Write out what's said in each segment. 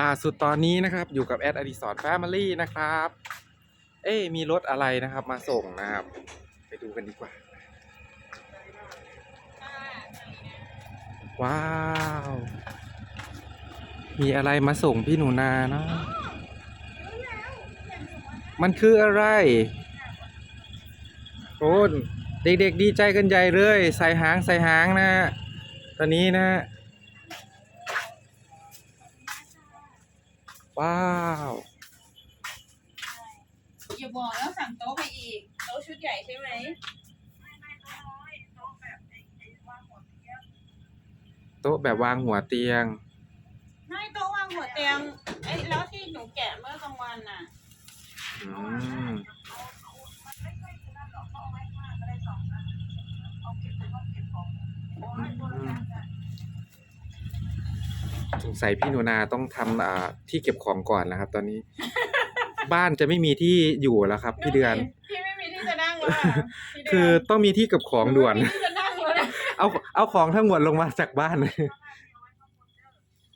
ล่าสุดตอนนี้นะครับ อยู่กับแอดอดิสรแฟมิลี่นะครับ เอ๊มีรถอะไรนะครับ มาส่งนะครับ ไปดูกันดีกว่า ว้าว มีอะไรมาส่งพี่หนูนาเนาะมันคืออะไรโอ้เด็กๆดีใจกันใหญ่เลย ใส่หางใส่หางนะ ตอนนี้นะ ว้าวอย่าบอกแล้วสั่งโต๊ะไปอีก โต๊ะชุดใหญ่ใช่ไหมโต๊ะแบบวางหัวเตียง ไม่โต๊ะวางหัวเตียงไอ้ยแล้วที่หนูแกะเมื่อกลางวันน่ะอืม สงสัยพี่หนูนาต้องทำอ่าที่เก็บของก่อนนะครับ ตอนนี้ บ้านจะไม่มีที่อยู่แล้วครับ พี่เดือน พี่ไม่มีที่จะนั่งแล้วอะพี่เดืนคือต้องมีที่เก็บของด่วน ไม่มีที่จะนั่งแล้วนะเอาเอาของทั้งหมดลงมาจากบ้าน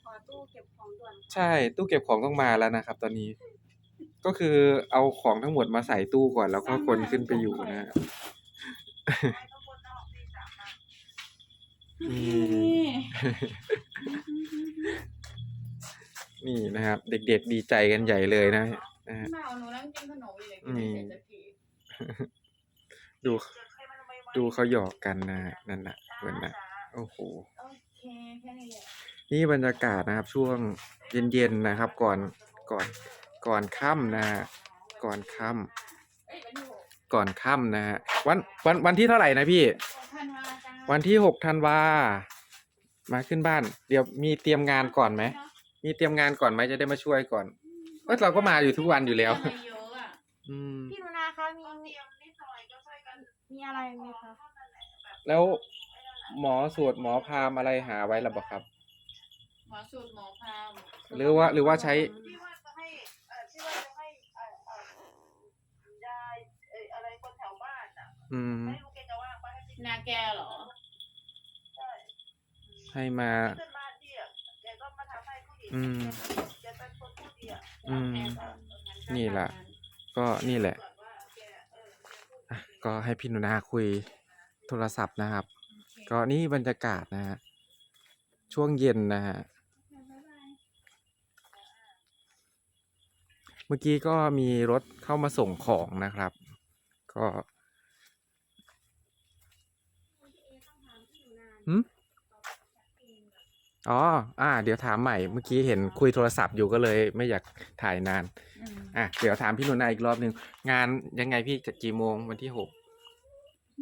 ขอตู้เก็บของด่วนใช่ ตู้เก็บของต้องมาแล้วนะครับ ตอนนี้ ก็คือเอาของทั้งหมดมาใส่ตู้ก่อน แล้วก็คนขึ้นไปอยู่นะฮะนี่ นี่นะครับ เด็กๆดีใจกันใหญ่เลยนะนะฮะเมาหนูนั่งกินขนมอยู่อย่างอืนี้มเสร็จสักทีดูดูเขาหยอกกันนะนั่นน่ะเหมือนนะโอ้โห โอเคแค่นี้แหละนี่บรรยากาศนะครับช่วงเย็นๆนะครับ ก่อนก่อนก่อนค่ำนะฮะก่อนค่ำเอ้ยวันที่หกก่อนค่ำนะฮะวันวันวันที่เท่าไหร่นะพี่ธันวาจ้าวันที่หกธันวามาขึ้นบ้าน เดี๋ยวมีเตรียมงานก่อนไหม มีเตรียมงานก่อนไหมจะได้มาช่วยก่อนเอยเราก็มาอยู่ทุกวันอยู่แล้ว อะไรเยอะอะอืม พี่หนูนาคะมีมีอะไรไหมคะแล้วหมอสวดหมอพราหมณ์อะไรหาไว้หรือเปล่าครับ หมอสูตรหมอพราหมณ์หรือว่าหรือว่าใช้ ที่ว่าจะให้เอ่อที่ว่าจะให้เอ่อเอ่อยายเอ่ออะไรคนแถวบ้านอะอืมให้ลูกแกจะว่างไปให้พี่นาแกเหรอใช่ให้มา ขึ้นบ้า อืม อืม นี่แหละ ก็นี่แหละอะก็ให้พี่หนูนาคุยโทรศัพท์นะครับ ก็นี่บรรยากาศนะฮะ ช่วงเย็นนะฮะ เมื่อกี้ก็มีรถเข้ามาส่งของนะครับ ก็หืม อ๋อ อ่า เดี๋ยวถามใหม่ เมื่อกี้เห็นคุยโทรศัพท์อยู่ก็เลยไม่อยากถ่ายนาน อืมอะ เดี๋ยวถามพี่หนุนาอีกรอบหนึ่ง งานยังไงพี่จะกี่โมงวันที่หก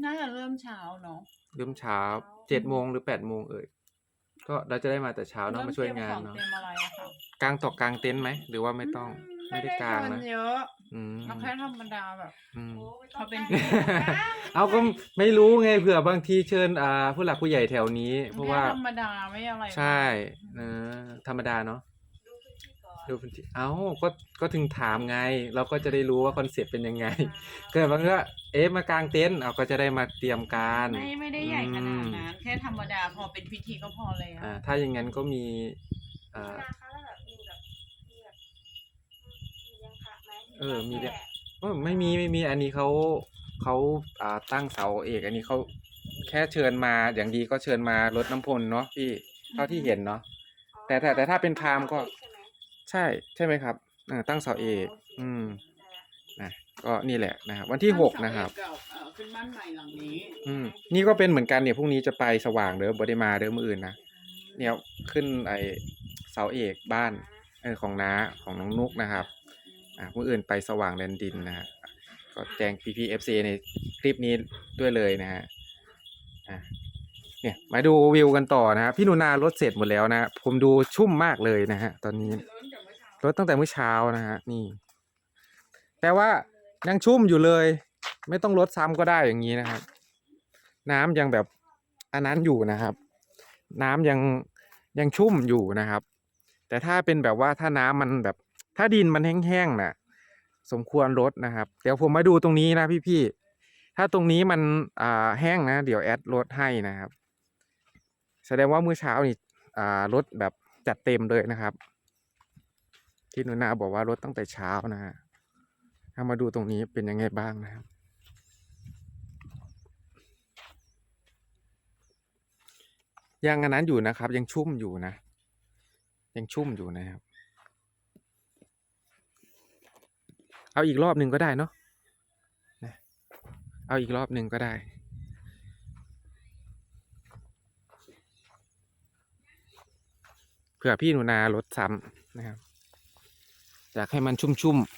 น่าจะเริ่มเช้าเนาะเริ่มเช้าเจ็ดโมงหรือแปดโมงเอ่ย ก็เราจะได้มาแต่เช้าเนาะมาช่วยงานเริ่มเนาะเตรียมของเตรียมอะไรอะค่ะกางตอกกางเต็นท์ไหม หรือว่าไม่ต้อง ไม่ได้กางเงินะเยอะอืมเราแค่ธรรมดาแบบอืม เขาเป็น เอาก็ไม่รู้ไงเผื่อบางทีเชิญอ่าผู้หลักผู้ใหญ่แถวนี้ เพราะว่าแค่ธรรมดาไม่อะไรมากใช่เออธรรมดาเนาะดูพื้นที่เอ้าก็ก็ถึงถามไง เราก็จะได้รู้ว่าคอนเซ็ปต์เป็นยังไง เกิดบางก็เอ๊ะมากางเต็นท์เอาก็จะได้มาเตรียมการไม่ไม่ได้ใหญ่ขนาดอืมนั้นแค่ธรรมดาพอเป็นพิธีก็พอเลยอ่าอะถ้าอย่างนั้นก็มีอ่า นาคะแล้วแบบมีแบบมีแบบมียังคะไหม เออมีเนี่ยเออไม่มีไม่มีอันนี้เขาเขาอ่าตั้งเสาเอกอันนี้เขาแค่เชิญมาอย่างดีก็เชิญมารดน้ำพลเนาะพี่เท่าที่เห็นเนาะ แต่แต่แต่ถ้าเป็นพราหมณ์ก็ ใช่ไหมใช่ใช่ไหมครับเออตั้งเสาเอก อืมนะก็นี่แหละนะครับวันที่หกนะครับเก่าเอ่อขึ้นบ้านใหม่หลังนี้อืมนี่ก็เป็นเหมือนกันเนี่ยพรุ่งนี้จะไปสว่างเด้อบไดมาเด้อมืออื่นนะเนี่ยขึ้นไอเสาเอกบ้านเออของน้าของน้องนุกนะครับ อ่ามืออื่นไปสว่างแดนดินนะฮะก็แจ้ง PPFC ในคลิปนี้ด้วยเลยนะฮะอะเนี่ยมาดูวิวกันต่อนะฮะพี่หนูนารถเสร็จหมดแล้วนะ ผมดูชุ่มมากเลยนะฮะตอนนี้รถตั้งแต่เมื่อเช้านะฮะนี่แต่ว่ายังชุ่มอยู่เลย ไม่ต้องลดซ้ำก็ได้อย่างนี้นะครับ น้ำยังแบบอันนั้นอยู่นะครับ น้ำยังยังชุ่มอยู่นะครับ แต่ถ้าเป็นแบบว่าถ้าน้ำมันแบบ ถ้าดินมันแห้งๆน่ะ สมควรลดนะครับ เดี๋ยวผมมาดูตรงนี้นะพี่ๆถ้าตรงนี้มันอ่าแห้งนะ เดี๋ยวแอดลดให้นะครับ แสดงว่าเมื่อเช้านี่อ่าลดแบบจัดเต็มเลยนะครับพี่นุนาบอกว่ารถตั้งแต่เช้านะฮะถ้ามาดูตรงนี้เป็นยังไงบ้างนะครับยังอันนั้นอยู่นะครับ ยังชุ่มอยู่นะ ยังชุ่มอยู่นะครับ เอาอีกรอบหนึ่งก็ได้เนาะนะเอาอีกรอบหนึ่งก็ได้ เผื่อพี่หนูนาลดซ้ำนะครับอยากให้มันชุ่มๆ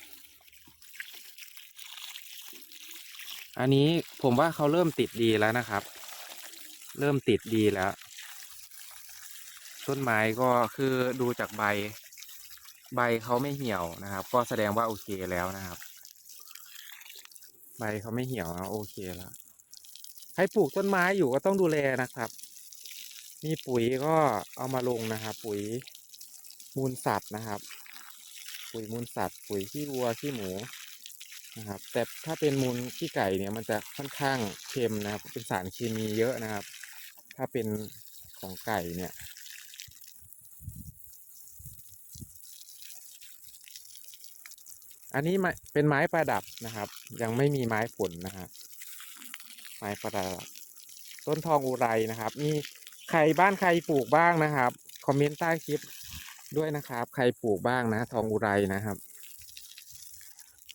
อันนี้ผมว่าเขาเริ่มติดดีแล้วนะครับ เริ่มติดดีแล้ว ต้นไม้ก็คือดูจากใบ ใบเขาไม่เหี่ยวนะครับ ก็แสดงว่าโอเคแล้วนะครับ ใบเขาไม่เหี่ยวแล้วโอเคแล้วให้ปลูกต้นไม้อยู่ก็ต้องดูแลนะครับ มีปุ๋ยก็เอามาลงนะครับ ปุ๋ยมูลสัตว์นะครับ ปุ๋ยมูลสัตว์ ปุ๋ยขี้วัวขี้หมูนะครับ แต่ถ้าเป็นมูลขี้ไก่เนี่ยมันจะค่อนข้างเค็มนะครับ เป็นสารเคมีเยอะนะครับ ถ้าเป็นของไก่เนี่ย อันนี้เป็นไม้ประดับนะครับ ยังไม่มีไม้ผลนะครับไม้ประดับ ต้นทองอุไรนะครับ มีใครบ้านใครปลูกบ้างนะครับ คอมเมนต์ใต้คลิปด้วยนะครับ ใครปลูกบ้างนะ ทองอุไรนะครับ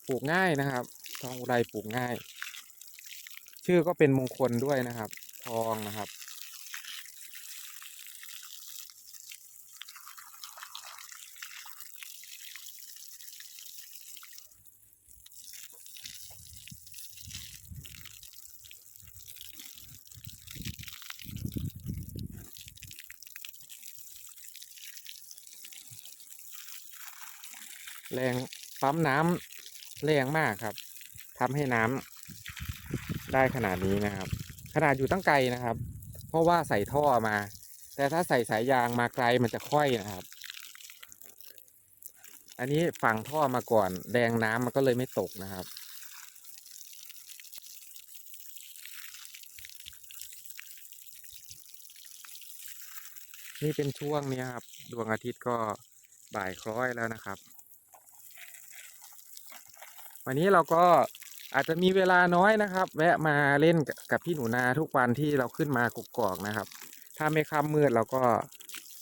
ปลูกง่ายนะครับ ทองอุไรปลูกง่าย ชื่อก็เป็นมงคลด้วยนะครับ ทองนะครับ แรงปั๊มน้ำแรงมากครับทำให้น้ำได้ขนาดนี้นะครับ ขนาดอยู่ตั้งไกลนะครับ เพราะว่าใส่ท่อมา แต่ถ้าใส่สายยางมาไกลมันจะค่อยนะครับ อันนี้ฝังท่อมาก่อนแรงน้ำมันก็เลยไม่ตกนะครับนี่เป็นช่วงนี้ครับ ดวงอาทิตย์ก็บ่ายคล้อยแล้วนะครับ วันนี้เราก็อาจจะมีเวลาน้อยนะครับ แวะมาเล่นกับพี่หนูนาทุกวันที่เราขึ้นมากกอกนะครับ ถ้าไม่ค่ำมืดเราก็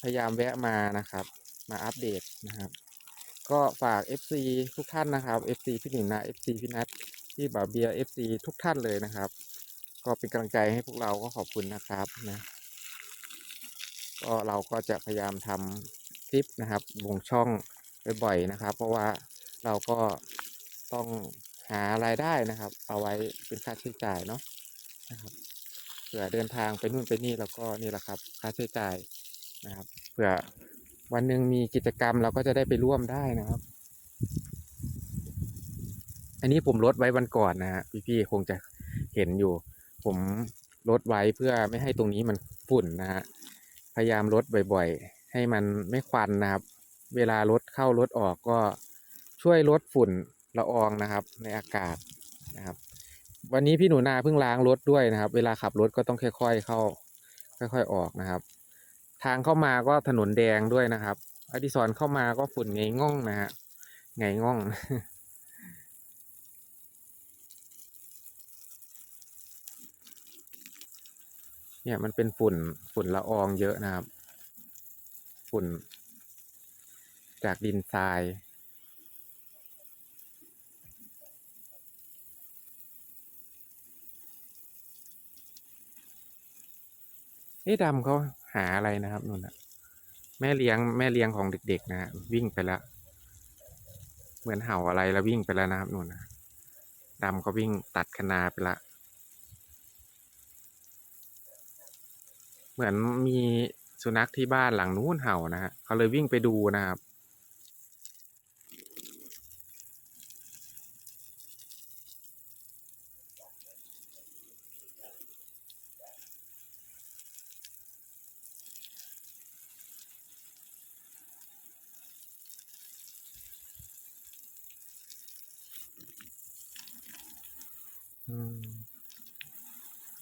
พยายามแวะมานะครับ มาอัปเดตนะครับ ก็ฝาก FC ทุกท่านนะครับ FC พี่หนูนา FC พี่นัทพี่บาเบีย FC ทุกท่านเลยนะครับ ก็เป็นกำลังใจให้พวกเราก็ขอบคุณนะครับนะก็เราก็จะพยายามทำคลิปนะครับลงช่องบ่อยๆนะครับ เพราะว่าเราก็ ต้องหารายได้นะครับ เอาไว้เป็นค่าใช้จ่ายเนาะนะครับเผื่อเดินทางไปนู่นไปนี่แล้วก็นี่แหละครับ ค่าใช้จ่ายนะครับเผื่อวันหนึ่งมีกิจกรรมเราก็จะได้ไปร่วมได้นะครับ อันนี้ผมลดไว้วันก่อนนะฮะพี่ๆคงจะเห็นอยู่ ผมลดไว้เพื่อไม่ให้ตรงนี้มันฝุ่นนะฮะพยายามลดบ่อยๆ ให้มันไม่ควันนะครับ เวลารถเข้ารถออกก็ช่วยลดฝุ่น ละอองนะครับในอากาศนะครับ วันนี้พี่หนูนาเพิ่งล้างรถด้วยนะครับ เวลาขับรถก็ต้องค่อยๆเข้า ค่อยๆออกนะครับ ทางเข้ามาก็ถนนแดงด้วยนะครับอดิศรเข้ามาก็ฝุ่นไงง่องนะฮะไงง่องเนี่ยมันเป็นฝุ่นฝุ่นละอองเยอะนะครับ ฝุ่น จากดินทราย นี่ดำเขาหาอะไรนะครับนุ่นนะแม่เลี้ยงแม่เลี้ยงของเด็กๆนะฮะวิ่งไปแล้ว เหมือนเห่าอะไรแล้ววิ่งไปแล้วนะครับนุ่นนะดำก็วิ่งตัดคะนาไปละ เหมือนมีสุนัขที่บ้านหลังนู้นเห่านะฮะเขาเลยวิ่งไปดูนะครับ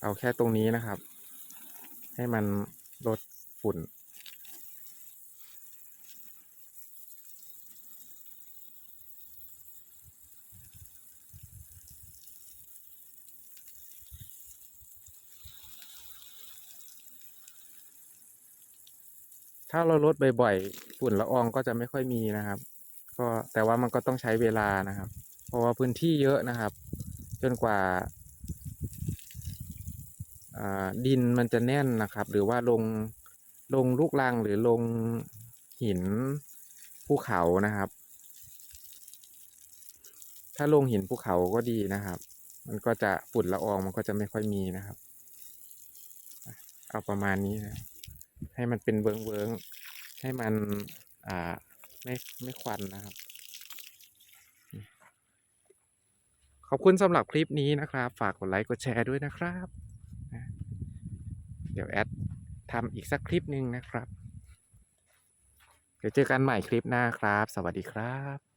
เอาแค่ตรงนี้นะครับ ให้มันลดฝุ่น ถ้าเราลดบ่อยๆ ฝุ่นละอองก็จะไม่ค่อยมีนะครับ ก็แต่ว่ามันก็ต้องใช้เวลานะครับ เพราะว่าพื้นที่เยอะนะครับ จนกว่าดินมันจะแน่นนะครับ หรือว่าลงลงลูกรังหรือลงหินภูเขานะครับ ถ้าลงหินภูเขาก็ดีนะครับ มันก็จะฝุ่นละอองมันก็จะไม่ค่อยมีนะครับ เอาประมาณนี้นะ ให้มันเป็นเวิงเวิงให้มันอ่าไม่ไม่ควันนะครับ ขอบคุณสำหรับคลิปนี้นะครับ ฝากกดไลค์กดแชร์ด้วยนะครับ เดี๋ยวแอดทำอีกสักคลิปหนึ่งนะครับ เดี๋ยวเจอกันใหม่คลิปหน้าครับ สวัสดีครับ